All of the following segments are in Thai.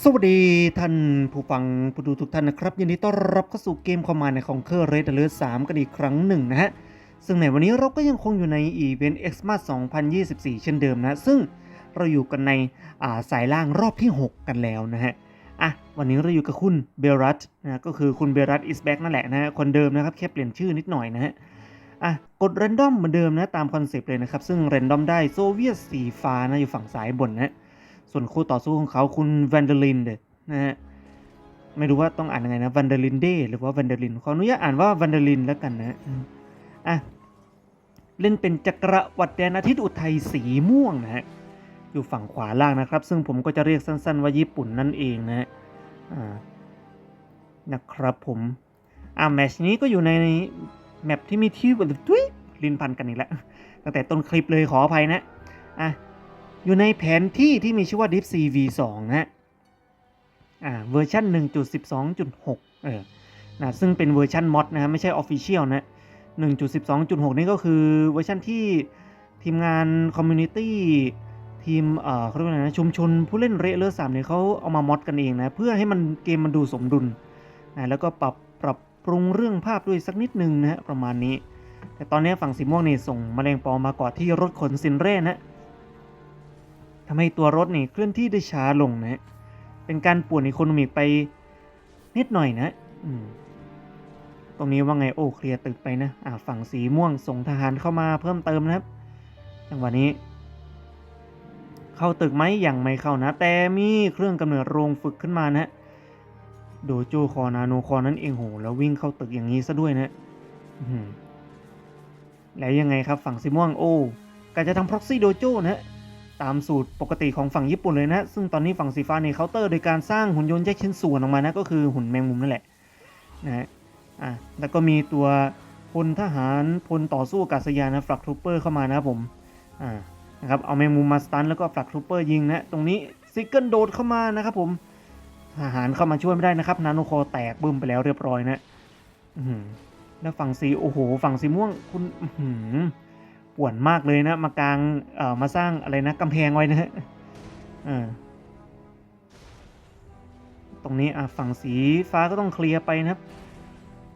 สวัสดีท่านผู้ฟังผู้ดูทุกท่านนะครับยินดีต้อนรับเข้าสู่เกมคอมมานด์ในของเคอร์เรดเลือสามกันอีกครั้งหนึ่งนะฮะ ซึ่งในวันนี้เราก็ยังคงอยู่ในอีเวนต์ Xmas 2024 เช่นเดิมนะ ซึ่งเราอยู่กันในอ่าสายล่างรอบที่ 6 กันแล้วนะฮะ อะ วันนี้เราอยู่กับคุณเบลรัตนะก็คือคุณเบลรัตอิสแบ็กนั่นแหละนะฮะคนเดิมนะครับแค่เปลี่ยนชื่อนิดหน่อยนะฮะอะกด r รนดอมเหมือนเดิมนะตามคอนเซปต์เลยนะครับซึ่ง r รนดอมได้โซเวียตสีฟ้านะอยู่ฝั่งซ้ายบนนะฮะ ส่วนคู่ต่อสู้ของเขาคุณแวนเดลินเดนะฮะไม่รู้ว่าต้องอ่านยังไงนะแวนเดลินเดหรือว่าแวนเดลินขออนุญาตอ่านว่าแวนเดลินแล้วกันนะอะเล่นเป็นจักรวรรดิแดนอาทิตย์อุทัยสีม่วงนะฮะอยู่ฝั่งขวาล่างนะครับ ซึ่งผมก็จะเรียกสั้นๆว่าญี่ปุ่นนั่นเองนะฮะอ่านะครับผมอ่าแมชนี้ก็อยู่ในแมปที่มีที่แบบทุยลินพันกันอีกแล้วตั้งแต่ต้นคลิปเลยขออภัยนะอะ อยู่ในแผนที่ที่มีชื่อว่า Deep Sea V2 นะฮะอ่าเวอร์ชัน1.12.6 เออนะซึ่งเป็นเวอร์ชันมอดนะฮะไม่ใช่ Official นะ 1.12.6 นี่ก็คือเวอร์ชันที่ทีมงานคอมมูนิตี้ทีมเอ่อเขาเรียกว่าไรนะชุมชนผู้เล่นเรเลอร์สามเนี่ยเขาเอามามอดกันเองนะ เพื่อให้มันเกมมันดูสมดุลนะแล้วก็ปรับปรับปรุงเรื่องภาพด้วยสักนิดนึงนะฮะประมาณนี้ แต่ตอนนี้ฝั่งสีม่วงนี่ส่งมแมลงปอมากอดที่รถขนสินเร่นะ ทำให้ตัวรถนี่เคลื่อนที่ได้ช้าลงนะ เป็นการป่วนอีโคโนมิกไปนิดหน่อยนะอืตรงนี้ว่าไงโอ้เคลียร์ตึกไปนะอ่าฝั่งสีม่วงส่งทหารเข้ามาเพิ่มเติมนะครับ จังหวะนี้ เข้าตึกไหมยังไม่เข้านะ แต่มีเครื่องกำเนิดโรงฝึกขึ้นมานะโดโจคอนาโนคอนั่นเองโหแล้ววิ่งเข้าตึกอย่างนี้ซะด้วยนะแล้วยังไงครับฝั่งสีม่วงโอ้กาจะทำ proxy dojo นะ ตามสูตรปกติของฝั่งญี่ปุ่นเลยนะ ซึ่งตอนนี้ฝั่งสีฟ้าในเคาน์เตอร์โดยการสร้างหุ่นยนต์แยกชิ้นส่วนออกมานะก็คือหุ่นแมงมุมนั่นแหละนะฮะอะแล้วก็มีตัวพลทหารพลต่อสู้อากาศยานนะฟลักทูเปอร์เข้ามานะครับผมอ่านะครับเอาแมงมุมมาสตันแล้วก็ฟลักทูเปอร์ยิงนะตรงนี้ซิกเกิลโดดเข้ามานะครับผมทหารเข้ามาช่วยไม่ได้นะครับ นาโนคอแตกบึ้มไปแล้วเรียบร้อยนะอืแล้วฝั่งสีโอ้โห ฝั่งสีม่วงคุณอื้อหือ ป่วนมากเลยนะมากลางเอ่อมาสร้างอะไรนะกำแพงไว้นะฮะเออตรงนี้อะฝั่งสีฟ้าก็ต้องเคลียร์ไปนะครับ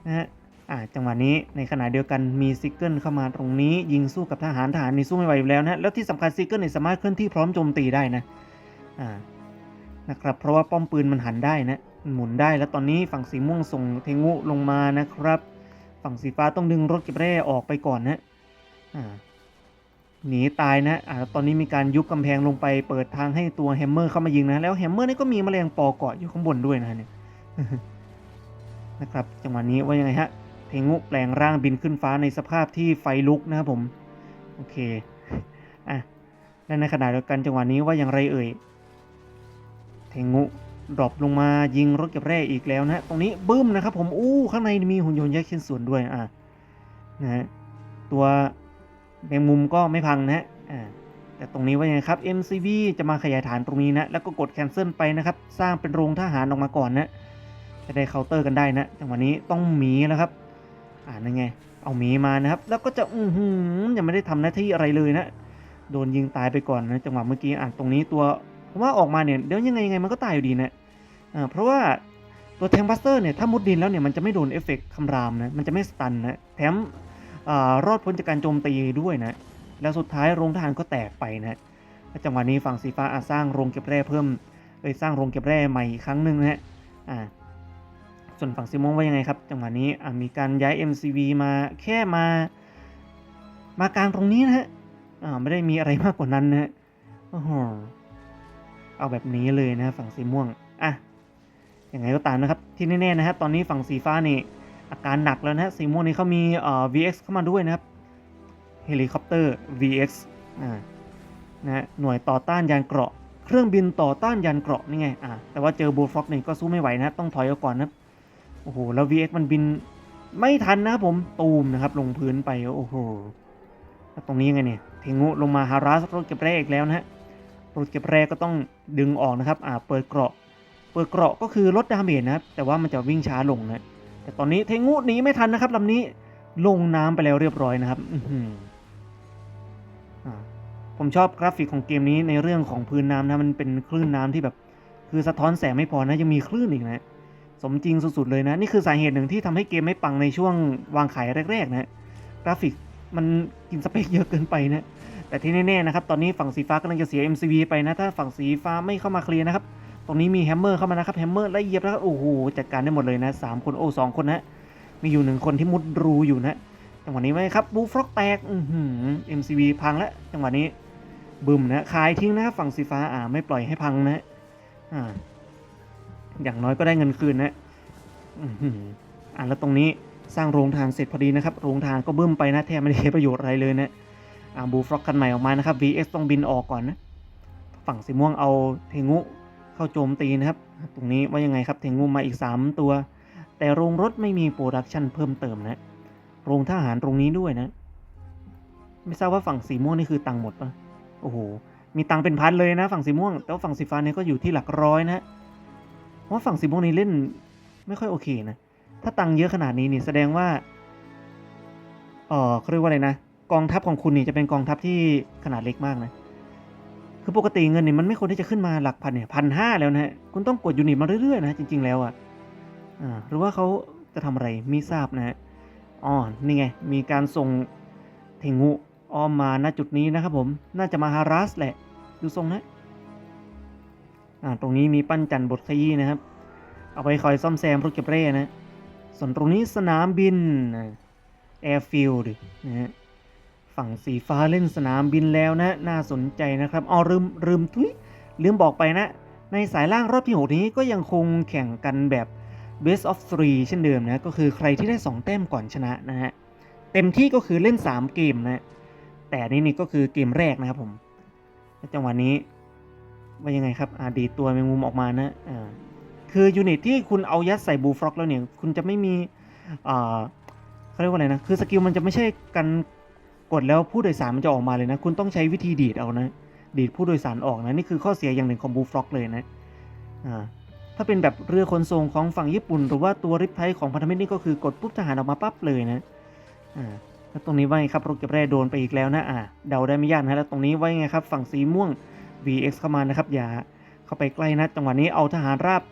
นะฮะอ่าจังหวะนี้ในขณะเดียวกันมีซิกเกิลเข้ามาตรงนี้ ยิงสู้กับทหารทหารนี่สู้ไม่ไหวอยู่แล้วนะแล้วที่สำคัญซิกเกิลนี่สามารถเคลื่อนที่พร้อมโจมตีได้นะอ่านะครับเพราะว่าป้อมปืนมันหันได้นะหมุนได้แล้วตอนนี้ฝั่งสีม่วงส่งเทงุลงมานะครับ ฝั่งสีฟ้าต้องดึงรถเก็บแร่ออกไปก่อนนะอ่า หนีตายนะอ่าตอนนี้มีการยุบกำแพงลงไปเปิดทางให้ตัวแฮมเมอร์เข้ามายิงนะ แล้วแฮมเมอร์นี่ก็มีแมลงปอเกาะอยู่ข้างบนด้วยนะเนี่ยนะครับ จังหวะนี้ว่ายังไงฮะ เทงุแปลงร่างบินขึ้นฟ้าในสภาพที่ไฟลุกนะครับผม โอเค อะและในขณะเดียวกันจังหวะนี้ว่าอย่างไรเอ่ย เทงุดรอปลงมายิงรถเก็บแร่อีกแล้วนะ ตรงนี้บึ้มนะครับผม อู้ ข้างในมีหุ่นยนต์แยกชิ้นส่วนด้วย อะ นะฮะ ตัว แมงมุมก็ไม่พังนะฮะอ่าแต่ตรงนี้ว่ายังไงครับ MCV จะมาขยายฐานตรงนี้นะ แล้วก็กด cancel ไปนะครับ สร้างเป็นโรงทหารออกมาก่อนนะ จะได้เคาน์เตอร์กันได้นะ จังหวะนี้ต้องหมีแล้วครับ อ่านั่นไง เอาหมีมานะครับ แล้วก็จะอือหือยังไม่ได้ทำหน้าที่อะไรเลยนะ โดนยิงตายไปก่อนนะ จังหวะเมื่อกี้อ่านตรงนี้ตัวผมว่าออกมาเนี่ยเดี๋ยวยังไงยังไงมันก็ตายอยู่ดีนะอ่าเพราะว่าตัวแทงบัสเตอร์เนี่ยถ้ามุดดินแล้วเนี่ยมันจะไม่โดนเอฟเฟกต์คำรามนะ มันจะไม่สตันนะ แถม รอดพ้นจากการโจมตีด้วยนะ แล้วสุดท้ายโรงทหารก็แตกไปนะและจังหวะนี้ฝั่งสีฟ้าอาจสร้างโรงเก็บแร่เพิ่มเลยสร้างโรงเก็บแร่ใหม่อีกครั้งหนึ่งนะฮะส่วนฝั่งสีม่วงว่ายังไงครับ จังหวะนี้มีการย้าย MCV มาแค่มามากลางตรงนี้นะฮะไม่ได้มีอะไรมากกว่านั้นนะฮะเอาแบบนี้เลยนะฝั่งสีม่วงอะยังไงก็ตามนะครับ ที่แน่ๆนะฮะตอนนี้ฝั่งสีฟ้านี่ อาการหนักแล้วนะฮะสีม่วงนี้เขามีเอ่อ VX เข้ามาด้วยนะครับเฮลิคอปเตอร์ VX อ่านะฮะหน่วยต่อต้านยานเกราะ เครื่องบินต่อต้านยานเกราะนี่ไงอ่าแต่ว่าเจอบูฟ็อกนี่ก็สู้ไม่ไหวนะต้องถอยเอาก่อนนะโอ้โหแล้ว VX มันบินไม่ทันนะครับผมตูมนะครับลงพื้นไปโอ้โหแล้วตรงนี้ยังไงเนี่ยเทงุลงมาฮาราสรถเก็บแร่อีกแล้วนะฮะรถเก็บแร่ก็ต้องดึงออกนะครับอ่าเปิดเกราะ เปิดเกราะก็คือลดดาเมจนะครับแต่ว่ามันจะวิ่งช้าลงนะ แต่ตอนนี้เทงูหนีไม่ทันนะครับลำนี้ลงน้ำไปแล้วเรียบร้อยนะครับผมชอบกราฟิกของเกมนี้ในเรื่องของพื้นน้ำนะมันเป็นคลื่นน้ำที่แบบ คือสะท้อนแสงไม่พอนะยังมีคลื่นอีกนะ สมจริงสุดๆเลยนะ นี่คือสาเหตุหนึ่งที่ทำให้เกมไม่ปังในช่วงวางขายแรกๆ นะ กราฟิกมันกินสเปคเยอะเกินไปนะแต่ที่แน่ๆนะครับ ตอนนี้ฝั่งสีฟ้ากำลังจะเสีย MCV ไปนะ ถ้าฝั่งสีฟ้าไม่เข้ามาเคลียร์นะครับ ตรงนี้มีแฮมเมอร์เข้ามานะครับแฮมเมอร์ไล่เหยียบแล้วก็โอ้โหจัดการได้หมดเลยนะสามคนโอ้สองคนนะมีอยู่หนึ่งคนที่มุดรูอยู่นะจังหวะนี้ไหมครับบูฟล็อกแตกอือหือ MCV พังแล้วจังหวะนี้บึมนะขายทิ้งนะครับฝั่งสีฟ้าอ่าไม่ปล่อยให้พังนะอ่าอย่างน้อยก็ได้เงินคืนนะอือหืออ่าแล้วตรงนี้สร้างโรงทานเสร็จพอดีนะครับ โรงทานก็บึ้มไปนะแทบไม่ได้ประโยชน์อะไรเลยนะอ่าบูฟล็อกคันใหม่ออกมานะครับ VX ต้องบินออกก่อนนะ ฝั่งสีม่วงเอาเทงุ เข้าโจมตีนะครับ ตรงนี้ว่ายังไงครับเทงุมาอีก 3 ตัว แต่โรงรถไม่มีโปรดักชันเพิ่มเติมนะ โรงทหารตรงนี้ด้วยนะ ไม่ทราบว่าฝั่งสีม่วงนี่คือตังหมดปะโอ้โห มีตังเป็นพันเลยนะ ฝั่งสีม่วง แต่ว่าฝั่งสีฟ้าเนี่ยก็อยู่ที่หลักร้อยนะเพราะฝั่งสีม่วงนี่เล่นไม่ค่อยโอเคนะ ถ้าตังเยอะขนาดนี้นี่แสดงว่าเออเขาเรียกว่าอะไรนะ กองทัพของคุณนี่จะเป็นกองทัพที่ขนาดเล็กมากนะ คือปกติเงินเนี่ยมันไม่ควรที่จะขึ้นมาหลักพันเนี่ยพันห้าแล้วนะฮะคุณต้องกดยูนิตมาเรื่อยๆนะจริง ๆแล้วอะอ่าหรือว่าเขาจะทำอะไรม่ทราบนะฮะอ๋อนี่ไงมีการส่งเทงูอ้อมมาณจุดนี้นะครับผมน่าจะมาฮารัสแหละดูทรงนะอ่าตรงนี้มีปั้นจันบทขยี้นะครับ เอาไปคอยซ่อมแซมรถเก็บเร่นะส่วนตรงนี้สนามบินแอร์ฟิลด์นะฮะ ฝั่งสีฟ้าเล่นสนามบินแล้วนะ น่าสนใจนะครับอ๋อลืมลืมทุยลืมบอกไปนะ ในสายล่างรอบที่ 6 นี้ก็ยังคงแข่งกันแบบ best of 3 เช่นเดิมนะ ก็คือใครที่ได้ 2 แต้มก่อนชนะนะฮะ เต็มที่ก็คือเล่น 3 เกมนะ แต่นี่นี่ก็คือเกมแรกนะครับผมจังหวะนี้ว่ายังไงครับอดีดตัวแมงมุมออกมานะอ่าคือยูนิตที่คุณเอายัดใส่บูฟร็อกแล้วเนี่ย คุณจะไม่มีอ่าเขาเรียกว่าอะไรนะ คือสกิลมันจะไม่ใช่กัน กดแล้วผู้โดยสารมันจะออกมาเลยนะ คุณต้องใช้วิธีดีดเอานะ ดีดผู้โดยสารออกนะ นี่คือข้อเสียอย่างหนึ่งของบูฟร็อกเลยนะอ่าถ้าเป็นแบบเรือขนส่งของฝั่งญี่ปุ่น หรือว่าตัวริปไทของพันธมิตรนี่ก็คือกดปุ๊บทหารออกมาปั๊บเลยนะอ่าแล้วตรงนี้ว่าไงครับรถเก็บแร่โดนไปอีกแล้วนะอ่าเดาได้ไม่ยากนะแล้วตรงนี้ว่าไงครับฝั่งสีม่วง VX เข้ามานะครับอย่าเข้าไปใกล้นะจังหวะนี้เอาทหารราบ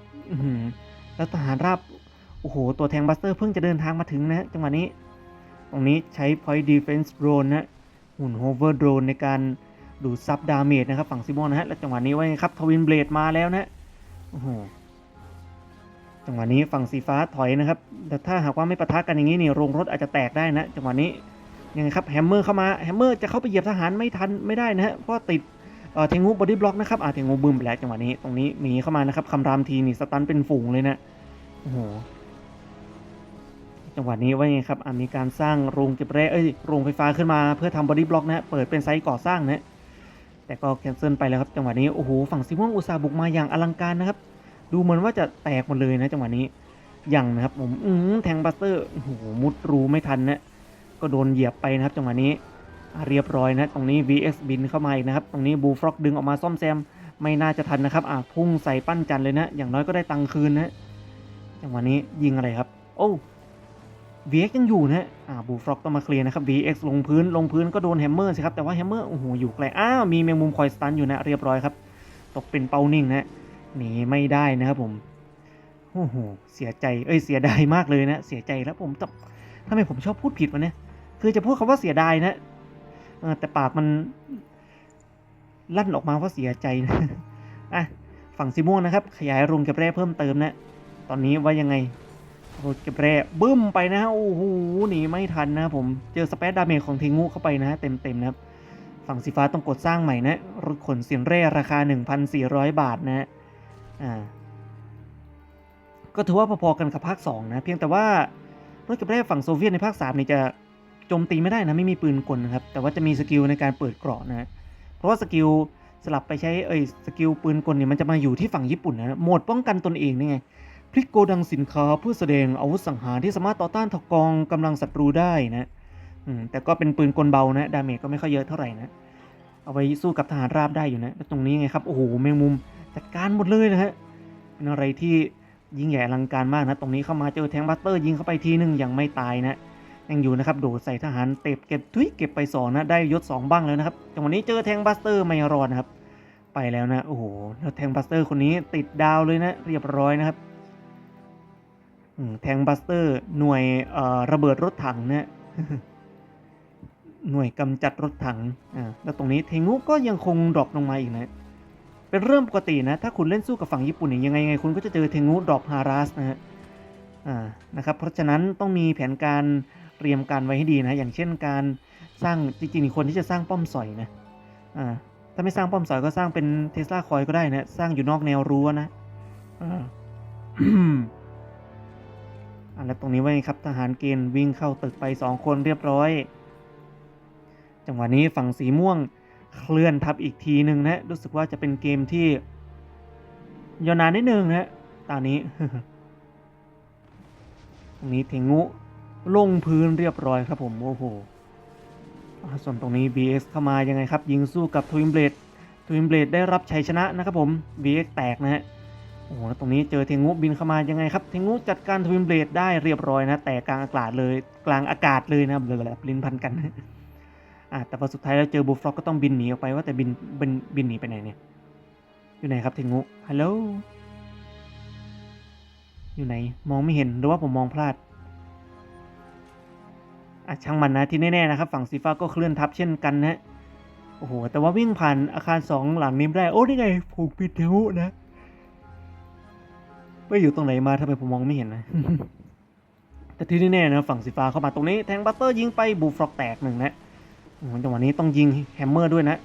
แล้วทหารราบโอ้โหตัวแทงบัสเตอร์เพิ่งจะเดินทางมาถึงนะจังหวะนี้ ตรงนี้ใช้ Point Defense Drone นะหุ่น Hover Drone ในการดูดซับดาเมจนะครับ ฝั่งซิมอนนะฮะ แล้วจังหวะนี้ว่าไงครับ ทวินเบลดมาแล้วนะโอ้โหจังหวะนี้ฝั่งสีฟ้าถอยนะครับ แต่ถ้าหากว่าไม่ปะทะกันอย่างนี้นี่โรงรถอาจจะแตกได้นะ จังหวะนี้ยังไงครับแฮมเมอร์เข้ามาแฮมเมอร์จะเข้าไปเหยียบทหารไม่ทันไม่ได้นะฮะเพราะติดเทงูบอดี้บล็อกนะครับอาเทงูบึมไปแล้วจังหวะนี้ตรงนี้หมีเข้ามานะครับคำรามทีนี่สตันเป็นฝูงเลยนะโอ้โห จังหวะนี้ว่าไงครับอ่ามีการสร้างโรงเก็บแร่เอ้ยโรงไฟฟ้าขึ้นมาเพื่อทำบอดี้บล็อกนะเปิดเป็นไซต์ก่อสร้างนะแต่ก็แคนเซิลไปแล้วครับจังหวะนี้โอ้โหฝั่งซิม่วงอุตสาห์บุกมาอย่างอลังการนะครับ ดูเหมือนว่าจะแตกหมดเลยนะจังหวะนี้ยังนะครับผมอืมแทงบัสเตอร์โอ้โหมุดรูไม่ทันนะก็โดนเหยียบไปนะครับจังหวะนี้เรียบร้อยนะตรงนี้ VX บินเข้ามาอีกนะครับตรงนี้บูฟล็อกดึงออกมาซ่อมแซมไม่น่าจะทันนะครับอะพุ่งใส่ปั้นจันเลยนะ อย่างน้อยก็ได้ตังค์คืนนะจังหวะนี้ยิงอะไรครับ โอ้ VX ยังอยู่นะอ่าบูฟล็อกต้องมาเคลียร์นะครับ VX ลงพื้นลงพื้นก็โดนแฮมเมอร์สิครับ แต่ว่าแฮมเมอร์โอ้โหอยู่ไกลอ้าวมีแมงมุมคอยสตันอยู่นะเรียบร้อยครับ ตกเป็นเป้านิ่งนะหนีไม่ได้นะครับผมโอ้โหเสียใจเอ้ยเสียดายมากเลยนะ เสียใจแล้วผมจะทำไมผมชอบพูดผิดวะเนี่ยคือจะพูดคำว่าเสียดายนะเออแต่ปากมันลั่นออกมาว่าเสียใจนะอะฝั่งซิม่วงนะครับ ขยายรงเก็บแร่เพิ่มเติมนะ ตอนนี้ว่ายังไง โรงเก็บแร่บึ้มไปนะโอ้โหหนีไม่ทันนะผมเจอสเปซดาเมจของเทงูเข้าไปนะเต็มๆนะครับฝั่งสีฟ้าต้องกดสร้างใหม่นะรถขนสินแร่ราคา 1,400 บาทนะอ่าก็ถือว่าพอๆกันกับภาค2นะเพียงแต่ว่ารถเก็บแร่ฝั่งโซเวียตในภาค3นี่จะโจมตีไม่ได้นะไม่มีปืนกลนะครับแต่ว่าจะมีสกิลในการเปิดเกราะนะเพราะว่าสกิลสลับไปใช้เอ้ยสกิลปืนกลเนี่ยมันจะมาอยู่ที่ฝั่งญี่ปุ่นนะโหมดป้องกันตนเองนี่ไง พลิกโกดังสินค้าเพื่อแสดงอาวุธสังหารที่สามารถต่อต้านทกองกำลังศัตรูได้นะแต่ก็เป็นปืนกลเบานะดาเมจก็ไม่ค่อยเยอะเท่าไหร่นะเอาไว้สู้กับทหารราบได้อยู่นะตรงนี้ไงครับโอ้โหแมงมุมจัดการหมดเลยนะฮะเป็นอะไรที่ยิ่งใหญ่อลังการมากนะตรงนี้เข้ามาเจอแทงบัสเตอร์ยิงเข้าไปทีนึงยังไม่ตายนะยังอยู่นะครับโดดใส่ทหารเต็บเก็บทุยเก็บไปสองนะได้ยศสองบ้างแล้วนะครับจังหวะนี้เจอแทงบัสเตอร์ไม่รอดนะครับ ไปแล้วนะโอ้โหแล้วแทงบัสเตอร์คนนี้ติดดาวเลยนะเรียบร้อยนะครับ แทงบัสเตอร์ หน่วยระเบิดรถถังนะหน่วยกำจัดรถถังอ่าแล้วตรงนี้เทงุก็ยังคงดรอปลงมาอีกนะ เป็นเรื่องปกตินะ ถ้าคุณเล่นสู้กับฝั่งญี่ปุ่นเนี่ยยังไงยังไงคุณก็จะเจอเทงุดรอปฮารัสนะฮะอ่านะครับ เพราะฉะนั้นต้องมีแผนการเตรียมการไว้ให้ดีนะ อย่างเช่นการสร้างจริงๆคนที่จะสร้างป้อมสอยนะอ่าถ้าไม่สร้างป้อมสอยก็สร้างเป็นเทสลาคอยก็ได้นะ สร้างอยู่นอกแนวรั้วนะอ่า แล้วตรงนี้ไว้ครับทหารเกณฑ์วิ่งเข้าตึกไปสองคนเรียบร้อย จังหวะนี้ฝั่งสีม่วงเคลื่อนทับอีกทีหนึ่งนะรู้สึกว่าจะเป็นเกมที่ยาวนานนิดนึงนะตอนนี้ตรงนี้เทงุลงพื้นเรียบร้อยครับผมโอ้โหส่วนตรงนี้ BX เข้ามายังไงครับ ยิงสู้กับทวินเบลดทวินเบลดได้รับชัยชนะนะครับผม BX แตกนะฮะ โอ้โหแล้วตรงนี้เจอเทงุบินเข้ามายังไงครับ เทงุจัดการทวินเบลดได้เรียบร้อยนะ แต่กลางอากาศเลยกลางอากาศเลยนะแบบลิ้นพันกันอะแต่พอสุดท้ายแล้วเจอบูฟล็อกก็ต้องบินหนีออกไปว่าแต่บินบินบินหนีไปไหนเนี่ย อยู่ไหนครับเทงุฮัลโหลอยู่ไหน มองไม่เห็นหรือว่าผมมองพลาดอะช่างมันนะที่แน่ๆนะครับ ฝั่งสีฟ้าก็เคลื่อนทับเช่นกันนะโอ้โหแต่ว่าวิ่งผ่านอาคารสองหลังนี้ไม่ได้โอ้นี่ไงผูกปิดเทงุนะ ไปอยู่ตรงไหนมาทำไมผมมองไม่เห็นนะ แต่ที่แน่ๆนะฝั่งสีฟ้าเข้ามาตรงนี้แทงบัตเตอร์ยิงไปบูฟล็อกแตกหนึ่งนะโอ้โหจังหวะนี้ต้องยิงแฮมเมอร์ด้วยนะ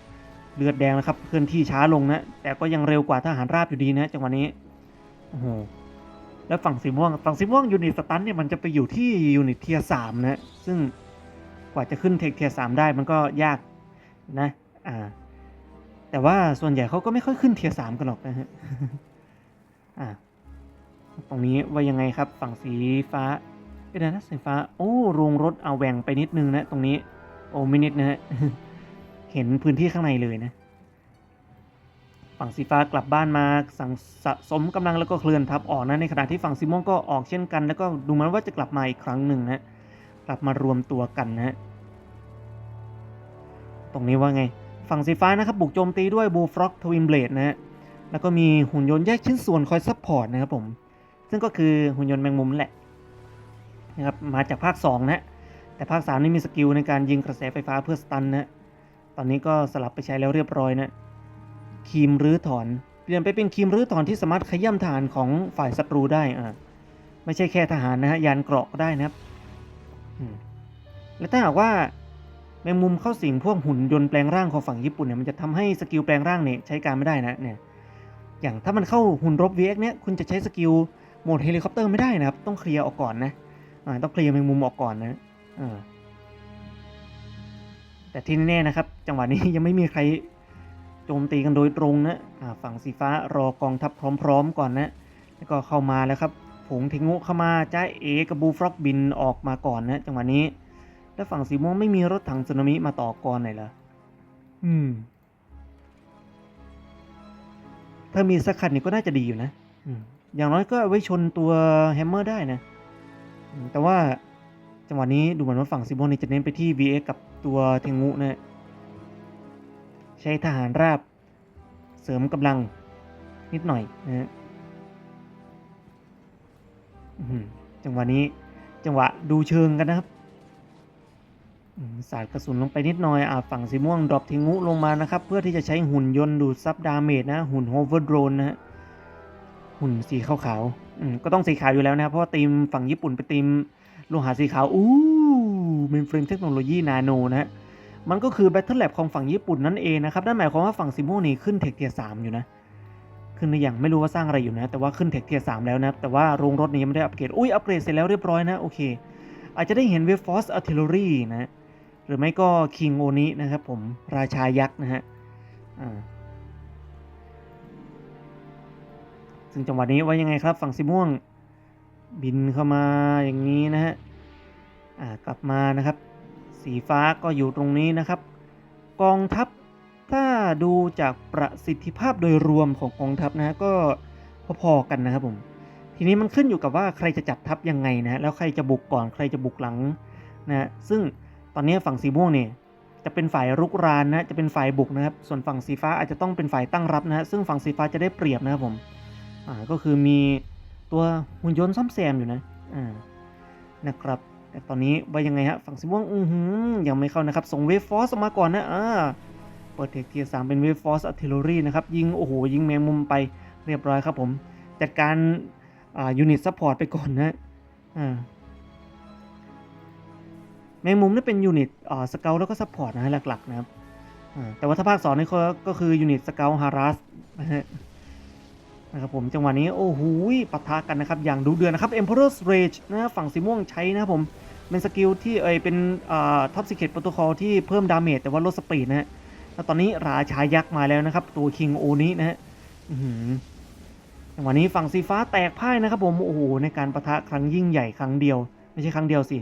เลือดแดงนะครับเคลื่อนที่ช้าลงนะ แต่ก็ยังเร็วกว่าทหารราบอยู่ดีนะจังหวะนี้โอ้โหแล้วฝั่งสีม่วงฝั่งสีม่วงยูนิตสตันเนี่ยมันจะไปอยู่ที่ยูนิตเทียสามนะ ซึ่งกว่าจะขึ้นเทคเทียสามได้มันก็ยากนะอ่าแต่ว่าส่วนใหญ่เขาก็ไม่ค่อยขึ้นเทียสามกันหรอกนะฮะอ่า ตรงนี้ว่ายังไงครับฝั่งสีฟ้าเอ๊ะเดนะสีฟ้า โอ้โรงรถเอาแหว่งไปนิดนึงนะ ตรงนี้ โอ้มินิดนะฮะเห็นพื้นที่ข้างในเลยนะ ฝั่งสีฟ้ากลับบ้านมาสั่งสะสมกำลังแล้วก็เคลื่อนทับออกนะในขณะที่ฝั่งสีม่วงก็ออกเช่นกัน แล้วก็ดูเหมือนว่าจะกลับมาอีกครั้งหนึ่งนะกลับมารวมตัวกันนะตรงนี้ว่าไง ฝั่งสีฟ้านะครับบุกโจมตีด้วยบูฟล็อกทวินเบลดนะฮะแล้วก็มีหุ่นยนต์แยกชิ้นส่วนคอยซัพพอร์ตนะครับผม ซึ่งก็คือหุ่นยนต์แมงมุมแหละนะครับมาจากภาค 2 นะ แต่ภาค 3 นี่มีสกิลในการยิงกระแสไฟฟ้าเพื่อสตันนะตอนนี้ก็สลับไปใช้แล้วเรียบร้อยนะครีมรื้อถอน เปลี่ยนไปเป็นครีมรื้อถอนที่สามารถขย่ำฐานของฝ่ายศัตรูได้อ่าไม่ใช่แค่ทหารนะฮะยานเกราะก็ได้นะครับและถ้าหากว่าแมงมุมเข้าสิงพวกหุ่นยนต์แปลงร่างของฝั่งญี่ปุ่นเนี่ยมันจะทำให้สกิลแปลงร่างเนี่ยใช้การไม่ได้นะเนี่ยอย่างถ้ามันเข้าหุ่นรบ VX เนี่ยคุณจะใช้สกิล โหมดเฮลิคอปเตอร์ไม่ได้นะครับ ต้องเคลียร์ออกก่อนนะต้องเคลียร์แมงมุมออกก่อนนะแต่ที่แน่ๆนะครับ จังหวะนี้ยังไม่มีใครโจมตีกันโดยตรงนะฝั่งสีฟ้ารอกองทัพพร้อมๆก่อนนะ แล้วก็เข้ามาแล้วครับผงเทงุเข้ามาจ้าเอกับบูฟล็อกบินออกมาก่อนนะจังหวะนี้ แล้วฝั่งสีม่วงไม่มีรถถังสึนามิมาต่อก่อนหน่อยเหรออืม ถ้ามีสักคันนี่ก็น่าจะดีอยู่นะ อืม อย่างน้อยก็เอาไว้ชนตัวแฮมเมอร์ได้นะ แต่ว่าจังหวะนี้ดูเหมือนว่าฝั่งซิโมนนี่จะเน้นไปที่ VX กับตัวเทงุนะใช้ทหารราบเสริมกำลังนิดหน่อยนะฮะจังหวะนี้จังหวะดูเชิงกันนะครับสาดกระสุนลงไปนิดหน่อยอ่าฝั่งสีม่วงดรอปเทงุลงมานะครับ เพื่อที่จะใช้หุ่นยนต์ดูดซับดาเมจนะ หุ่นโฮเวอร์โดรนนะฮะ หุ่นสีขาวๆอืมก็ต้องสีขาวอยู่แล้วนะครับ เพราะว่าทีมฝั่งญี่ปุ่นเป็นทีมโลหะสีขาว อู้เมนเฟรมเทคโนโลยีนาโนนะฮะ มันก็คือ Battle Lab ของฝั่งญี่ปุ่นนั่นเองนะครับ นั่นหมายความว่าฝั่งซิโมนี่ขึ้นเทคเทียสามอยู่นะ ขึ้นหรือยังไม่รู้ว่าสร้างอะไรอยู่นะ แต่ว่าขึ้นเทคเทียสามแล้วนะ แต่ว่าโรงรถนี้ยังไม่ได้อัปเกรด อุ้ยอัปเกรดเสร็จแล้วเรียบร้อยนะ โอเค อาจจะได้เห็นเวฟฟอสอาร์ติลรีนะ หรือไม่ก็คิงโอนินะครับผม ราชายักษ์นะฮะ อ่า ซึ่งจังหวะนี้ว่ายังไงครับ ฝั่งสีม่วง บินเข้ามาอย่างนี้นะฮะอ่ากลับมานะครับ สีฟ้าก็อยู่ตรงนี้นะครับ กองทัพถ้าดูจากประสิทธิภาพโดยรวมของกองทัพนะฮะก็พอๆกันนะครับผมทีนี้มันขึ้นอยู่กับว่าใครจะจัดทัพยังไงนะฮะแล้วใครจะบุกก่อนใครจะบุกหลังนะฮะซึ่งตอนนี้ฝั่งสีม่วงเนี่ยจะเป็นฝ่ายรุกรานนะจะเป็นฝ่ายบุกนะครับ ส่วนฝั่งสีฟ้าอาจจะต้องเป็นฝ่ายตั้งรับนะฮะซึ่งฝั่งสีฟ้าจะได้เปรียบนะครับผม อ่าก็คือมีตัวหุ่นยนต์ซ่อมแซมอยู่นะอ่านะครับแต่ตอนนี้ว่ายังไงฮะฝั่งสีม่วงอือหือยังไม่เข้านะครับ ส่งเวฟฟอสออกมาก่อนนะอ่าเปิดเทคเทียสามเป็นเวฟฟอสอัลเทอรี่นะครับ ยิง โอ้โห ยิงแมงมุมไปเรียบร้อยครับผม จัดการอ่ายูนิตซัพพอร์ตไปก่อนนะอ่าแมงมุมนี่เป็นยูนิตอ่าสเกลแล้วก็ซัพพอร์ตนะฮะหลักๆนะครับแต่ว่าถ้าภาคสองนี่ก็คือยูนิตสเกลฮารัสนะฮะ นะครับผมจังหวะนี้โอ้โหปะทะกันนะครับอย่างดุเดือดนะครับ Emperor's Rage นะฝั่งสีม่วงใช้นะครับผมเป็นสกิลที่เอยเป็นท็อปซิเคตโปรโตคอลที่เพิ่มดาเมจแต่ว่าลดสปีดนะฮะแล้วตอนนี้ราชายักษ์มาแล้วนะครับ ตัวคิงโอนี้นะฮะอื้อหือจังหวะนี้ฝั่งสีฟ้าแตกพ่ายนะครับผมโอ้โหในการประทะครั้งยิ่งใหญ่ครั้งเดียว ไม่ใช่ครั้งเดียวสิ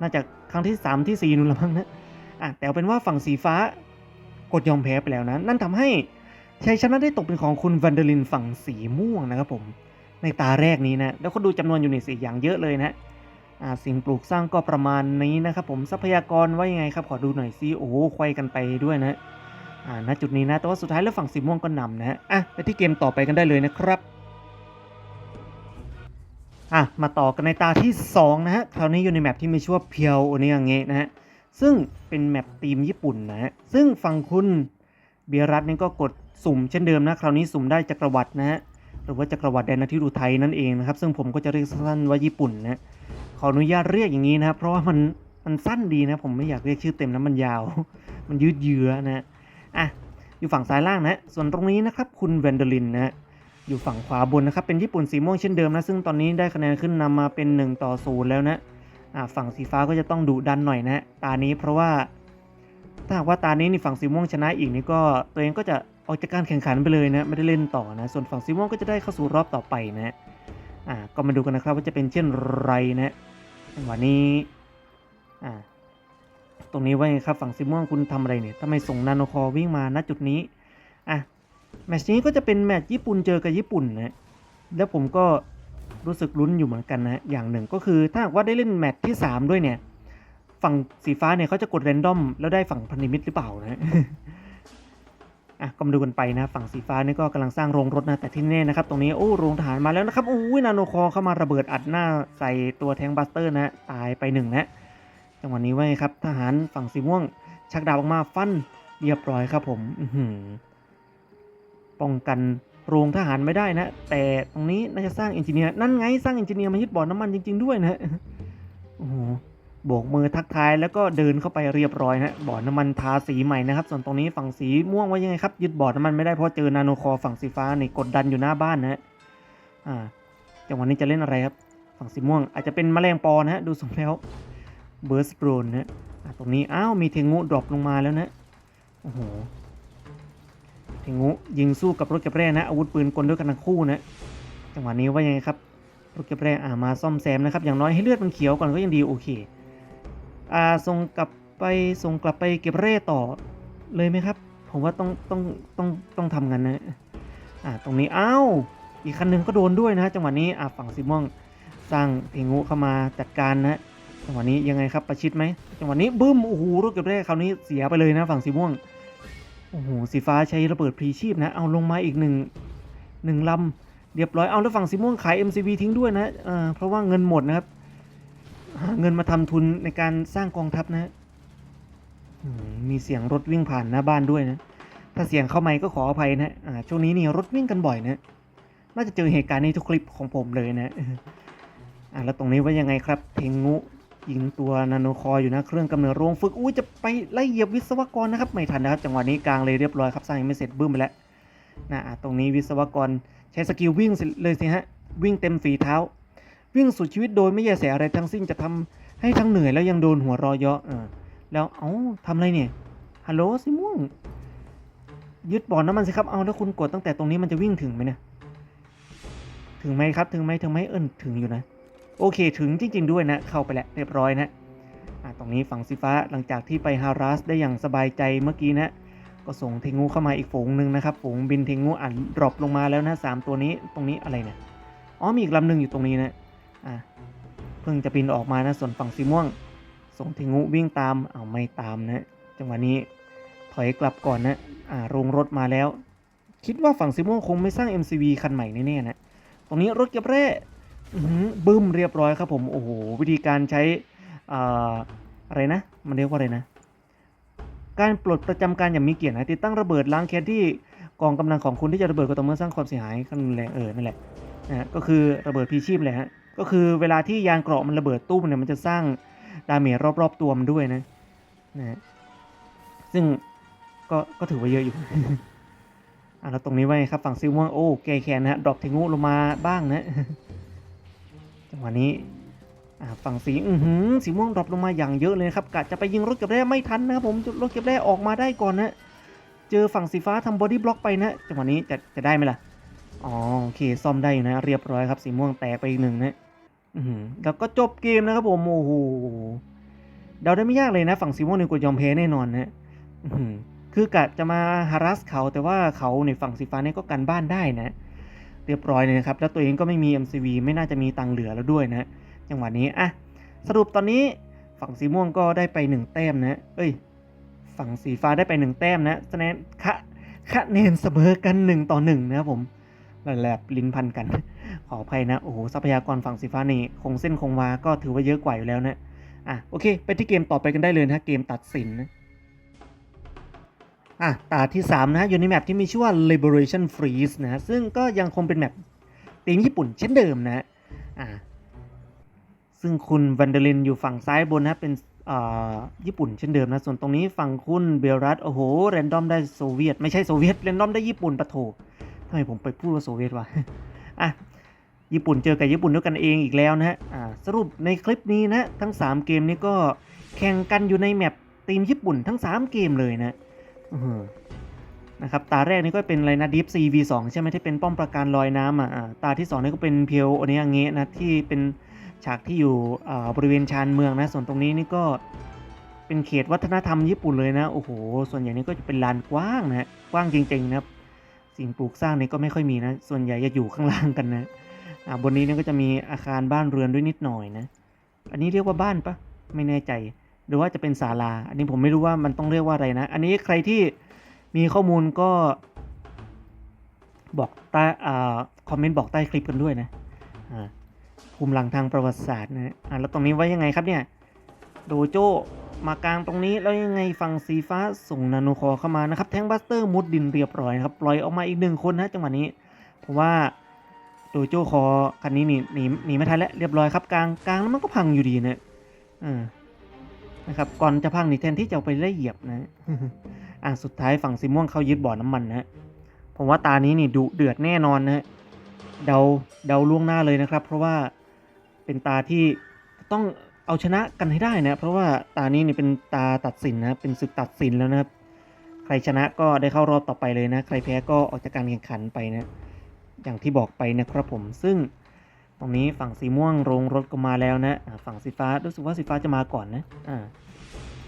น่าจะครั้งที่ 3 ที่ 4นู่นละมั้งนะอะแต่เอาเป็นว่าฝั่งสีฟ้ากดยอมแพ้ไปแล้วนะ นั่นทำให้ ชัยชนะได้ตกเป็นของคุณวันเดอร์ลินฝั่งสีม่วงนะครับผม ในตาแรกนี้นะ แล้วก็ดูจำนวนอยู่ในสีอย่างเยอะเลยนะอ่าสิ่งปลูกสร้างก็ประมาณนี้นะครับผมทรัพยากรว่ายังไงครับ ขอดูหน่อยซิโอ้โหควยกันไปด้วยนะอ่าณจุดนี้นะแต่ว่าสุดท้ายแล้วฝั่งสีม่วงก็นำนะฮะอะไปที่เกมต่อไปกันได้เลยนะครับอะมาต่อกันในตาที่ 2 นะฮะ คราวนี้อยู่ในแมปที่มีชื่อว่าเพียวโอเนียงเงะนะฮะ ซึ่งเป็นแมปทีมญี่ปุ่นนะฮะ ซึ่งฝั่งคุณเบียรัตนี่ก็กด สุ่มเช่นเดิมนะคราวนี้สุ่มได้จักรวรรดินะฮะหรือว่าจักรวรรดิแดนนาทิรูไทยนั่นเองนะครับ ซึ่งผมก็จะเรียกสั้นว่าญี่ปุ่นนะขออนุญาตเรียกอย่างนี้นะครับเพราะว่ามันมันสั้นดีนะ ผมไม่อยากเรียกชื่อเต็มนะมันยาว มันยืดเยื้อนะฮะอะอยู่ฝั่งซ้ายล่างนะ ส่วนตรงนี้นะครับคุณเวนเดลินนะอยู่ฝั่งขวาบนนะครับ เป็นญี่ปุ่นสีม่วงเช่นเดิมนะ ซึ่งตอนนี้ได้คะแนนขึ้นนำมาเป็น 1 ต่อ0แล้วนะอ่าฝั่งสีฟ้าก็จะต้องดุดันหน่อยนะตานี้เพราะว่าถ้าหากว่าตานี้นี่ฝั่งสีม่วงชนะอีกนี่ก็ตัวเองก็จะ ออกจากการแข่งขันไปเลยนะไม่ได้เล่นต่อนะ ส่วนฝั่งสีม่วงก็จะได้เข้าสู่รอบต่อไปนะอ่าก็มาดูกันนะครับว่าจะเป็นเช่นไรนะจังหวะนี้อ่าตรงนี้ว่าครับฝั่งสีม่วงคุณทำอะไรเนี่ยทำไมส่งนาโนคอวิ่งมาณจุดนี้อะแมตช์นี้ก็จะเป็นแมตช์ญี่ปุ่นเจอกับญี่ปุ่นนะแล้วผมก็รู้สึกลุ้นอยู่เหมือนกันนะอย่างหนึ่งก็คือถ้าหากว่าได้เล่นแมตช์ที่ 3 ด้วยเนี่ย ฝั่งสีฟ้าเนี่ยเขาจะกดแรนดอมแล้วได้ฝั่งพันธมิตรหรือเปล่านะ อะก็มาดูกันไปนะฝั่งสีฟ้านี่ก็กำลังสร้างโรงรถนะแต่ที่แน่นะครับตรงนี้โอ้โรงทหารมาแล้วนะครับโอ้ยนาโนคอเข้ามาระเบิดอัดหน้าใส่ตัวแทงบัสเตอร์นะตายไปหนึ่งนะจังหวะนี้ไว้ครับทหารฝั่งสีม่วง ชักดาบออกมาฟันเรียบร้อยครับผมอืป้องกันโรงทหารไม่ได้นะ แต่ตรงนี้น่าจะสร้างเอนจิเนียร์นั่นไงสร้างเอนจิเนียร์มายึดบ่อน้ำมันจริง ๆด้วยนะโอ้โห โบกมือทักทายแล้วก็เดินเข้าไปเรียบร้อยนะบ่อน้ำมันทาสีใหม่นะครับ ส่วนตรงนี้ฝั่งสีม่วงว่ายังไงครับยึดบ่อน้ำมันไม่ได้เพราะเจอนาโนคอฝั่งสีฟ้านี่กดดันอยู่หน้าบ้านนะฮะอ่าจังหวะนี้จะเล่นอะไรครับ ฝั่งสีม่วงอาจจะเป็นแมลงปอนะฮะดูทรงแล้วเบิร์สโรนนะอ่าตรงนี้อ้าวมีเทงูดรอปลงมาแล้วนะโอ้โหเทงูยิงสู้กับรถเก็บแร่นะอาวุธปืนกลด้วยกันทั้งคู่นะจังหวะนี้ว่ายังไงครับรถเก็บแร่อ่ามาซ่อมแซมนะครับอย่างน้อยให้เลือดมันเขียวก่อนก็ยังดีโอเค อ่าส่งกลับไปส่งกลับไปเก็บแร่ต่อเลยไหมครับ ผมว่าต้องต้องต้องต้องทำกันนะอ่าตรงนี้อ้าวอีกคันหนึ่งก็โดนด้วยนะจังหวะนี้อ่าฝั่งสีม่วงสร้างเทงูเข้ามาจัดการนะจังหวะนี้ยังไงครับประชิดไหมจังหวะนี้บึ้มโอ้โหรถเก็บแร่คราวนี้เสียไปเลยนะฝั่งสีม่วงโอ้โหสีฟ้าใช้ระเบิดพรีชีพนะเอาลงมาอีกหนึ่งหนึ่งลำเรียบร้อยเอาแล้วฝั่งสีม่วงขาย MCV ทิ้งด้วยนะเออเพราะว่าเงินหมดนะครับ หาเงินมาทำทุนในการสร้างกองทัพนะมีเสียงรถวิ่งผ่านหน้าบ้านด้วยนะ ถ้าเสียงเข้าไม่ก็ขออภัยนะอ่าช่วงนี้นี่รถวิ่งกันบ่อยนะ น่าจะเจอเหตุการณ์ในทุกคลิปของผมเลยนะอ่าแล้วตรงนี้ว่ายังไงครับ เทงุยิงตัวนาโนคอยอยู่นะ เครื่องกำเนิดโรงฝึก อุ้ยจะไปไล่เหยียบวิศวกรนะครับ ไม่ทันนะครับ จังหวะนี้กลางเลยเรียบร้อยครับสร้างยังไม่เสร็จบึ้มไปแล้วนะตรงนี้วิศวกรใช้สกิลวิ่งเลยสิฮะ วิ่งเต็มฝีเท้า วิ่งสุดชีวิตโดยไม่แยแสอะไรทั้งสิ้นจะทำให้ทั้งเหนื่อยแล้วยังโดนหัวรอเยาะอ่าแล้วเอ้าทำอะไรเนี่ยฮัลโหลสิม่วงยึดบ่อน้ำมันสิครับเอาแล้วคุณกดตั้งแต่ตรงนี้มันจะวิ่งถึงไหมเนี่ยถึงไหมครับถึงไหมถึงไหมเอิญถึงอยู่นะโอเคถึงจริง ๆ ด้วยนะ เข้าไปแล้วเรียบร้อยนะตรงนี้ฝั่งสีฟ้าหลังจากที่ไปฮารัสได้อย่างสบายใจเมื่อกี้นะก็ส่งเทงูเข้ามาอีกฝูงหนึ่งนะครับฝูงบินเทงูอ่านดรอปลงมาแล้วนะสามตัวนี้ตรงนี้อะไรเนี่ยอ๋อมีอีกลำหนึ่งอยู่ตรงนี้นะ อะเพิ่งจะบินออกมานะส่วนฝั่งสีม่วง ส่งเทงูวิ่งตามเอาไม่ตามนะจังหวะนี้ถอยกลับก่อนนะอ่าโรงรถมาแล้ว คิดว่าฝั่งสีม่วงคงไม่สร้าง MCV คันใหม่แน่ๆนะตรงนี้รถเก็บแร่อื้อหือบึ้มเรียบร้อยครับผมโอ้โหวิธีการใช้อ่าอะไรนะ มันเรียกว่าอะไรนะ การปลดประจำการอย่างมีเกียรตินะติดตั้งระเบิดล้างแค้นที่กองกำลังของคุณที่จะระเบิดก็ต่อเมื่อสร้างความเสียหายขั้นแรงเออนั่นแหละนะก็คือระเบิดพีชีพเลยฮะ ก็คือเวลาที่ยางเกราะมันระเบิดตุ้มเนี่ยมันจะสร้างดาเมจรอบๆตัวมันด้วยนะนะซึ่งก็ก็ถือว่าเยอะอยู่อะแล้วตรงนี้ไว้ครับฝั่งซิลม่วงโอ้แกแคนนะฮะดรอปเทงูลงมาบ้างนะจังหวะนี้อ่าฝั่งสีอือหือสีม่วงดรอปลงมาอย่างเยอะเลยนะครับกะจะไปยิงรถเก็บแร่ไม่ทันนะครับผมรถเก็บแร่ออกมาได้ก่อนนะเจอฝั่งสีฟ้าทำบอดี้บล็อกไปนะจังหวะนี้จะจะได้ไหมล่ะอ๋อโอเคซ่อมได้อยู่นะเรียบร้อยครับสีม่วงแตกไปอีกหนึ่งนะ แล้วก็จบเกมนะครับผมโอ้โหเดาได้ไม่ยากเลยนะ ฝั่งสีม่วงเนี่ยกดยอมแพ้แน่นอนนะคือกะจะมาฮารัสเขาแต่ว่าเขาในฝั่งสีฟ้าเนี่ยก็กันบ้านได้นะ เรียบร้อยเลยนะครับ แล้วตัวเองก็ไม่มี MCV ไม่น่าจะมีตังเหลือแล้วด้วยนะจังหวะนี้อะสรุปตอนนี้ฝั่งสีม่วงก็ได้ไปหนึ่งแต้มนะ เอ้ย ฝั่งสีฟ้าได้ไปหนึ่งแต้มนะคะแนนคะคะแนนเสมอกันหนึ่งต่อหนึ่งนะครับผมแหลบลิ้นพันกัน ขออภัยนะ โอ้โหทรัพยากรฝั่งสีฟ้านี่คงเส้นคงวา ก็ถือว่าเยอะกว่าอยู่แล้วนะ อะ โอเค ไปที่เกมต่อไปกันได้เลยนะเกมตัดสินนะอะตาที่ 3 นะฮะอยู่ในแมปที่มีชื่อว่า Liberation Freeze นะซึ่งก็ยังคงเป็นแมปธีมญี่ปุ่นเช่นเดิมนะอ่าซึ่งคุณวันเดลินอยู่ฝั่งซ้ายบนนะเป็นอ่าญี่ปุ่นเช่นเดิมนะ ส่วนตรงนี้ฝั่งคุณเบลรัสโอ้โหแรนดอมได้โซเวียต ไม่ใช่โซเวียตแรนดอมได้ญี่ปุ่นปะโถทำไมผมไปพูดว่าโซเวียตวะอะ ญี่ปุ่นเจอกับญี่ปุ่นด้วยกันเองอีกแล้วนะฮะสรุปในคลิปนี้นะทั้ง 3 เกมนี้ก็แข่งกันอยู่ในแมปทีมญี่ปุ่นทั้ง 3 เกมเลยนะนะครับตาแรกนี่ก็เป็นอะไรนะดิฟซีวีสองใช่ไหมที่เป็นป้อมปราการลอยน้ำอะอ่าตาที่2นี่ก็เป็นเพียวโอเนียงเงะนะที่เป็นฉากที่อยู่อ่าบริเวณชานเมืองนะส่วนตรงนี้นี่ก็เป็นเขตวัฒนธรรมญี่ปุ่นเลยนะโอ้โห ส่วนใหญ่นี่ก็จะเป็นลานกว้างนะฮะกว้างจริงๆนะสิ่งปลูกสร้างนี่ก็ไม่ค่อยมีนะ ส่วนใหญ่จะอยู่ข้างล่างกันนะ อ่าบนนี้เนี่ยก็จะมีอาคารบ้านเรือนด้วยนิดหน่อยนะ อันนี้เรียกว่าบ้านปะไม่แน่ใจ หรือว่าจะเป็นศาลา อันนี้ผมไม่รู้ว่ามันต้องเรียกว่าอะไรนะ อันนี้ใครที่มีข้อมูลก็บอกใต้อ่าคอมเมนต์บอกใต้คลิปกันด้วยนะอ่าภูมิหลังทางประวัติศาสตร์นะอ่าแล้วตรงนี้ไว้ยังไงครับเนี่ยโดโจมากลางตรงนี้แล้วยังไงฝั่งสีฟ้าส่งนาโนคอเข้ามานะครับ แทงบัสเตอร์มุดดินเรียบร้อยนะครับปล่อยออกมาอีกหนึ่งคนนะจังหวะนี้ เพราะว่า โดโจคอคันนี้หนีหนีหนีไม่ทันแล้วเรียบร้อยครับกลางกลางแล้วมันก็พังอยู่ดีนะอ่านะครับก่อนจะพังนี่แทนที่จะเอาไปไล่เหยียบนะอะสุดท้ายฝั่งสีม่วงเขายึดบ่อน้ำมันนะผมว่าตานี้นี่ดุเดือดแน่นอนนะเดาเดาล่วงหน้าเลยนะครับ เพราะว่าเป็นตาที่ต้องเอาชนะกันให้ได้นะ เพราะว่าตานี้นี่เป็นตาตัดสินนะเป็นศึกตัดสินแล้วนะครับ ใครชนะก็ได้เข้ารอบต่อไปเลยนะ ใครแพ้ก็ออกจากการแข่งขันไปนะ อย่างที่บอกไปนะครับผมซึ่งตรงนี้ฝั่งสีม่วงโรงรถก็มาแล้วนะฝั่งสีฟ้ารู้สึกว่าสีฟ้าจะมาก่อนนะอ่า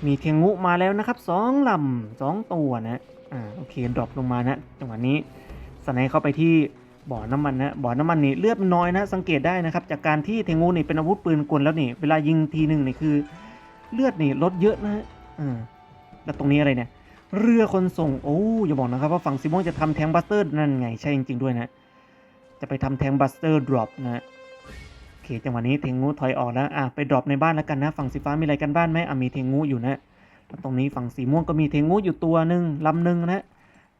มีเทียงงูมาแล้วนะครับสองลำสองตัวนะอ่าโอเคดรอปลงมานะจังหวะนี้สไนเข้าไปที่บ่อน้ำมันนะบ่อน้ำมันนี่เลือดน้อยนะ สังเกตได้นะครับ จากการที่เทียงงูนี่เป็นอาวุธปืนกลแล้วนี่เวลายิงทีหนึ่งนี่คือ เลือดนี่ลดเยอะนะะอ่าแล้วตรงนี้อะไรเนี่ยเรือขนส่งโอ้อย่าบอกนะครับว่าฝั่งซิมอนจะทำแทงบัสเตอร์นั่นไงใช่จริงๆด้วยนะ จะไปทำแทงบัสเตอร์ดรอปนะโอเคจังหวะนี้เทงงูถอยออกแล้วอะไปดรอปในบ้านแล้วกันนะ ฝั่งสีฟ้ามีอะไรกันบ้านไหมอะมีเทงงูอยู่นะแล้วตรงนี้ฝั่งสีม่วงก็มีเทงงูอยู่ตัวหนึ่งลำหนึ่งนะ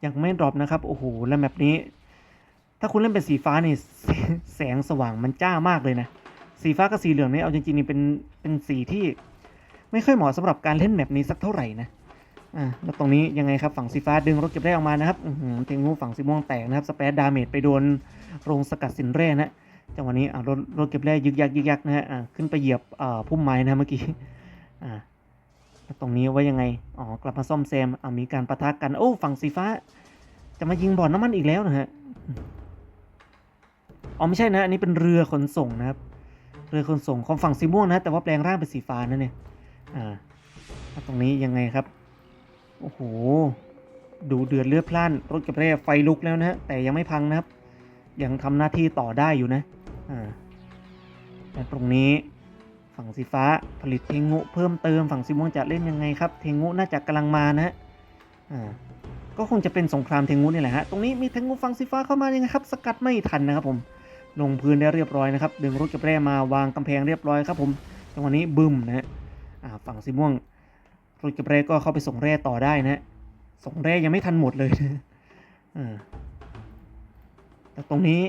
ยังไม่ดรอปนะครับโอ้โหแล้วแมปนี้ ถ้าคุณเล่นเป็นสีฟ้านี่แสแสงสว่างมันจ้ามากเลยนะสีฟ้ากับสีเหลืองนี่เอาจริงๆนี่เป็นเป็นสีที่ ไม่ค่อยเหมาะสำหรับการเล่นแมปนี้สักเท่าไหร่นะ อ่าแล้วตรงนี้ยังไงครับฝั่งสีฟ้าดึงรถเก็บแร่ออกมานะครับอือหือเทงูฝั่งสีม่วงแตกนะครับสเปซดาเมจไปโดนโรงสกัดสินแร่นะจังหวะนี้อ่ารถรถเก็บแร่ยึกยักยึกยักนะฮะอ่าขึ้นไปเหยียบอ่าพุ่มไม้นะเมื่อกี้อ่าตรงนี้ไว้ยังไงอ๋อกลับมาซ่อมแซมอ่ามีการปะทะกันโอ้ฝั่งสีฟ้า จะมายิงบ่อนน้ำมันอีกแล้วนะฮะอ๋อไม่ใช่นะอันนี้เป็นเรือขนส่งนะครับ เรือขนส่งของฝั่งสีม่วงนะแต่ว่าแปลงร่างเป็นสีฟ้านั่นเนี่ยอ่าตรงนี้ยังไงครับ โอ้โห ดูเดือดเลือดพล่าน รถกระเร่ไฟลุกแล้วนะฮะ แต่ยังไม่พังนะครับ ยังทำหน้าที่ต่อได้อยู่นะ อ่าแต่ตรงนี้ฝั่งสีฟ้าผลิตเทงุเพิ่มเติมฝั่งสีม่วงจะเล่นยังไงครับ เทงุน่าจะกำลังมานะฮะ อ่า ก็คงจะเป็นสงครามเทงุนี่แหละฮะ ตรงนี้มีเทงุฝั่งสีฟ้าเข้ามายังไงครับ สกัดไม่ทันนะครับผม ลงพื้นได้เรียบร้อยนะครับ ดึงรถเก็บแร่มาวางกำแพงเรียบร้อยครับผมจังหวะนี้บึ้มนะฮะ อ่า ฝั่งสีม่วง รถเก็บแร่ก็เข้าไปส่งแร่ต่อได้นะส่งแร่ยังไม่ทันหมดเลยนะอ่าแต่ตรงนี้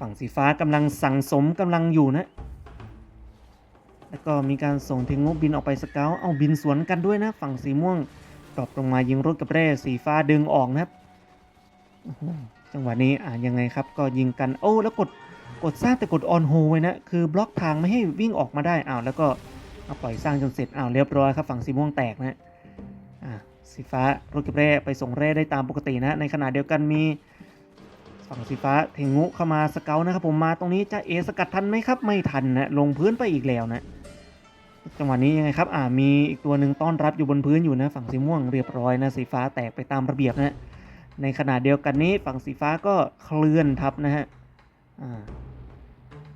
ฝั่งสีฟ้ากำลังสั่งสมกำลังอยู่นะ แล้วก็มีการส่งเทงุบินออกไปสเกลเอาบินสวนกันด้วยนะ ฝั่งสีม่วงดรอปลงมายิงรถกับแร่สีฟ้าดึงออกนะครับจังหวะนี้อ่ายังไงครับ ก็ยิงกันโอ้แล้วกดกดสร้างแต่กดออนโฮไว้นะ คือบล็อกทางไม่ให้วิ่งออกมาได้อ้าวแล้วก็ เอาปล่อยสร้างจนเสร็จอ้าวเรียบร้อยครับฝั่งสีม่วงแตกนะอ่าสีฟ้ารถกับแร่ไปส่งแร่ได้ตามปกตินะ ในขณะเดียวกันมีฝั่งสีฟ้าเทงุเข้ามาสเกลนะครับผมมาตรงนี้จะเอสกัดทันไหมครับไม่ทันนะลงพื้นไปอีกแล้วนะจังหวะนี้ยังไงครับอ่ามีอีกตัวหนึ่งต้อนรับอยู่บนพื้นอยู่นะ ฝั่งสีม่วงเรียบร้อยนะสีฟ้าแตกไปตามระเบียบนะในขณะเดียวกันนี้ฝั่งสีฟ้าก็เคลื่อนทับนะฮะอ่า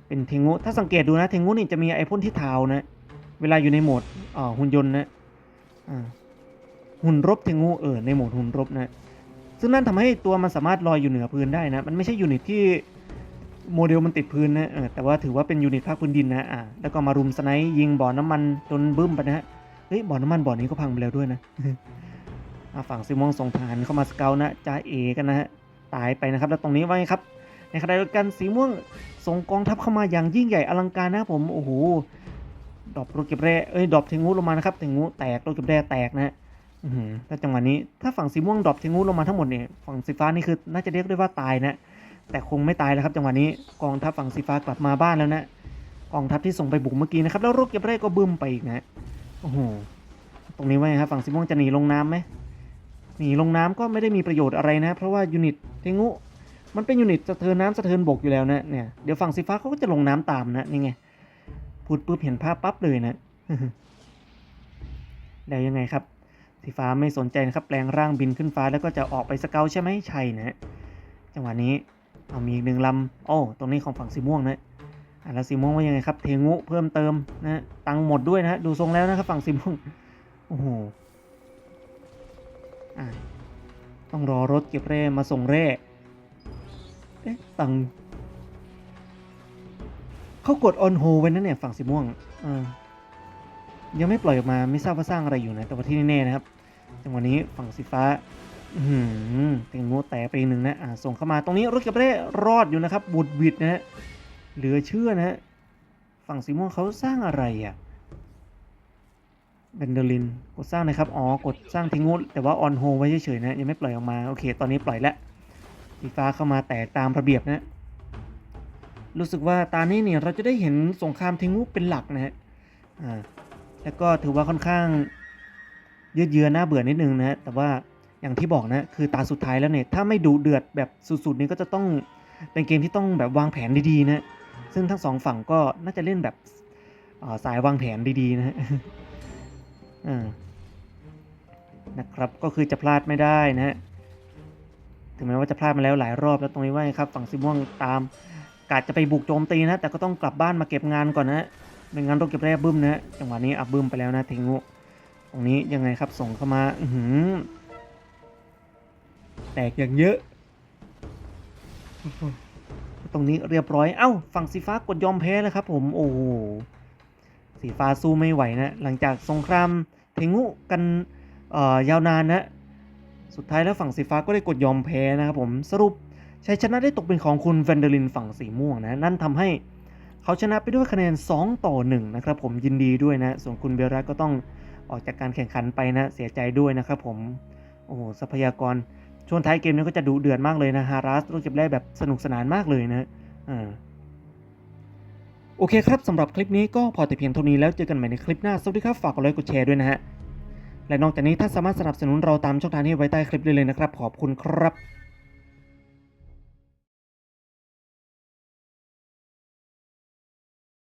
เป็นเทงุถ้าสังเกตดูนะเทงุนี่จะมีไอพ่นที่เท้านะ เวลาอยู่ในโหมดหุ่นยนต์นะหุ่นรบเทงุเออในโหมดหุ่นรบนะ ซึ่งนั่นทำให้ตัวมันสามารถลอยอยู่เหนือพื้นได้นะ มันไม่ใช่ยูนิตที่โมเดลมันติดพื้นนะเออแต่ว่าถือว่าเป็นยูนิตภาคพื้นดินนะอ่าแล้วก็มารุมสไนป์ยิงบ่อน้ำมันจนบึ้มไปนะฮะเฮ้ยบ่อน้ำมันบ่อนี้ก็พังไปแล้วด้วยนะฝั่งซิมองส่งทหารเข้ามาสเกลนะจ้าเอกันนะฮะตายไปนะครับ แล้วตรงนี้ว่าไงครับในขณะเดียวกันสีม่วงส่งกองทัพเข้ามาอย่างยิ่งใหญ่อลังการนะผมโอ้โห ดรอปโรเก็บแร่เอ้ยดรอปเทงูลงมานะครับเทงูแตกโรเก็บแร่แตกนะฮะอื้อหือถ้าจังหวะนี้ถ้าฝั่งสีม่วงดรอปเทงูลงมาทั้งหมดเนี่ยฝั่งสีฟ้านี่คือน่าจะเรียกได้ว่าตายนะแต่คงไม่ตายแล้วครับจังหวะนี้กองทัพฝั่งสีฟ้ากลับมาบ้านแล้วนะกองทัพที่ส่งไปบุกเมื่อกี้นะครับแล้วรถเก็บไร่ก็บึ้มไปอีกนะโอ้โหตรงนี้ว่าไงครับฝั่งสีม่วงจะหนีลงน้ำไหมหนีลงน้ำก็ไม่ได้มีประโยชน์อะไรนะ เพราะว่ายูนิตเทงูมันเป็นยูนิตสะเทินน้ำสะเทินบกอยู่แล้วนะเนี่ยเดี๋ยวฝั่งสีฟ้าเขาก็จะลงน้ำตามนะนี่ไง พูดปุ๊บเห็นภาพปั๊บเลยนะแล้วยังไงครับสีฟ้าไม่สนใจนะครับ แปลงร่างบินขึ้นฟ้าแล้วก็จะออกไปสเกลใช่ไหมใช่นะจังหวะนี้เอามีอีกหนึ่งลำโอ้ตรงนี้ของฝั่งสีม่วงนะอะแล้วสีม่วงว่ายังไงครับ เทงุเพิ่มเติมนะตังหมดด้วยนะดูทรงแล้วนะครับฝั่งสีม่วงโอ้โหอะต้องรอรถเก็บแร่มาส่งแร่เอ๊ะตัง เขากดออนโฮไว้นะเนี่ยฝั่งสีม่วงอ่ายังไม่ปล่อยออกมาไม่ทราบว่าสร้างอะไรอยู่นะ แต่ว่าที่แน่ๆนะครับจังหวะนี้ฝั่งสีฟ้าอือหือเต็งงูแต่ไปอีกหนึ่งนะอ่าส่งเข้ามาตรงนี้รถเก็บเร่รอดอยู่นะครับบุดบิดนะฮะเหลือเชื่อนะฮะฝั่งสีม่วงเขาสร้างอะไรอะเบนเดลินกดสร้างนะครับอ๋อกดสร้างทิ้งงูแต่ว่าออนโฮไว้เฉยๆนะยังไม่ปล่อยออกมาโอเค ตอนนี้ปล่อยแล้วสีฟ้าเข้ามาแตกตามระเบียบนะ รู้สึกว่าตานี้เนี่ยเราจะได้เห็นสงครามเทงูเป็นหลักนะฮะอ่าแล้วก็ถือว่าค่อนข้างยืดเยื้อน่าเบื่อนิดนึงนะฮะแต่ว่าอย่างที่บอกนะคือตาสุดท้ายแล้วเนี่ยถ้าไม่ดูเดือดแบบสุดๆนี้ก็จะต้องเป็นเกมที่ต้องแบบวางแผนดีๆนะซึ่งทั้งสองฝั่งก็น่าจะเล่นแบบสายวางแผนดีๆนะฮะนะครับก็คือจะพลาดไม่ได้นะฮะถึงแม้ว่าจะพลาดมาแล้วหลายรอบแล้วตรงนี้ว่าครับฝั่งซิม่วงตาม กาดจะไปบุกโจมตีนะ แต่ก็ต้องกลับบ้านมาเก็บงานก่อนนะไม่งั้นรถเก็บแร่บึ้มนะจังหวะนี้อับบึ้มไปแล้วนะเทงุตรงนี้ยังไงครับส่งเข้ามาอือหือแตกอย่างเยอะ ตรงนี้เรียบร้อย เอ้า ฝั่งสีฟ้ากดยอมแพ้แล้วครับ ผม โอ้โห สีฟ้าสู้ไม่ไหวนะ หลังจากสงครามเทงุกันเอ่อยาวนานนะ สุดท้ายแล้วฝั่งสีฟ้าก็ได้กดยอมแพ้นะครับผม สรุป ชัยชนะได้ตกเป็นของคุณแวนเดลินฝั่งสีม่วงนะ นั่นทำให้เขาชนะไปด้วยคะแนน 2 ต่อ 1 นะครับผมยินดีด้วยนะ ส่วนคุณเบรัสก็ต้องออกจากการแข่งขันไปนะ เสียใจด้วยนะครับผม โอ้โหทรัพยากร ช่วงท้ายเกมนี้ก็จะดูเดือดมากเลยนะฮารัสลูกเก็บแร่แบบสนุกสนานมากเลยนะอ่าโอเคครับสำหรับคลิปนี้ก็พอแต่เพียงเท่านี้แล้วเจอกันใหม่ในคลิปหน้า สวัสดีครับ ฝากกดไลค์กดแชร์ด้วยนะฮะ และนอกจากนี้ท่านสามารถสนับสนุนเราตามช่องทางที่ไว้ใต้คลิปได้เลยนะครับ ขอบคุณครับ